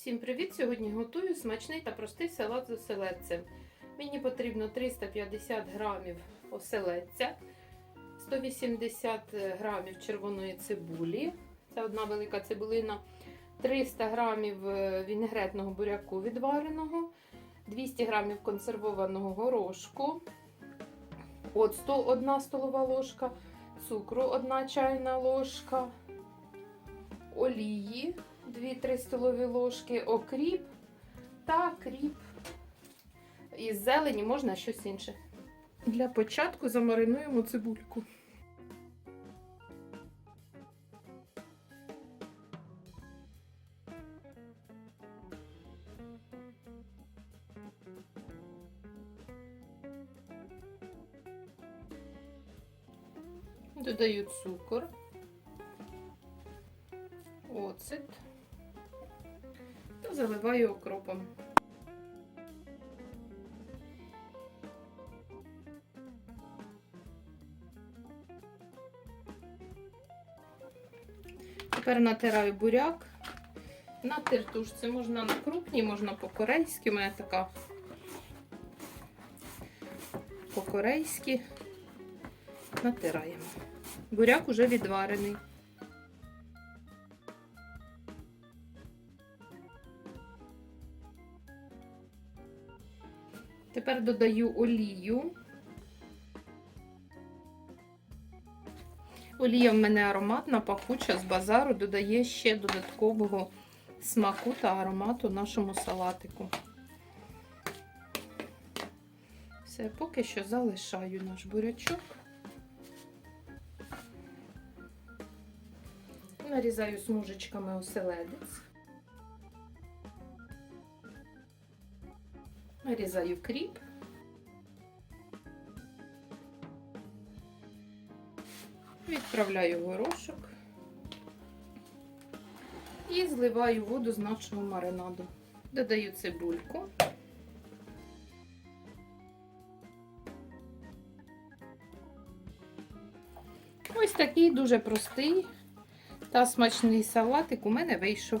Всім привіт! Сьогодні готую смачний та простий салат з оселедцем. Мені потрібно 350 грамів оселедця, 180 грамів червоної цибулі. Це одна велика цибулина, 300 грамів е, вінегретного буряку відвареного, 200 грамів консервованого горошку, оцту 1 столова ложка, цукру 1 чайна ложка, олії 2-3 столові ложки, окріп та кріп. Із зелені можна щось інше. Для початку замаринуємо цибульку. Додаю цукор, оцет та заливаю окропом. Тепер натираю буряк на тертушці. Можна на крупній, можна по-корейськи. У мене така по-корейськи. Натираємо. Буряк уже відварений. Тепер додаю олію. Олія в мене ароматна, пахуча з базару, додає ще додаткового смаку та аромату нашому салатику. Все, поки що залишаю наш бурячок. Нарізаю смужечками оселедець. Нарізаю кріп. Відправляю горошок і зливаю воду з нашого маринаду. Додаю цибульку. Ось такий дуже простий та смачний салатик у мене вийшов.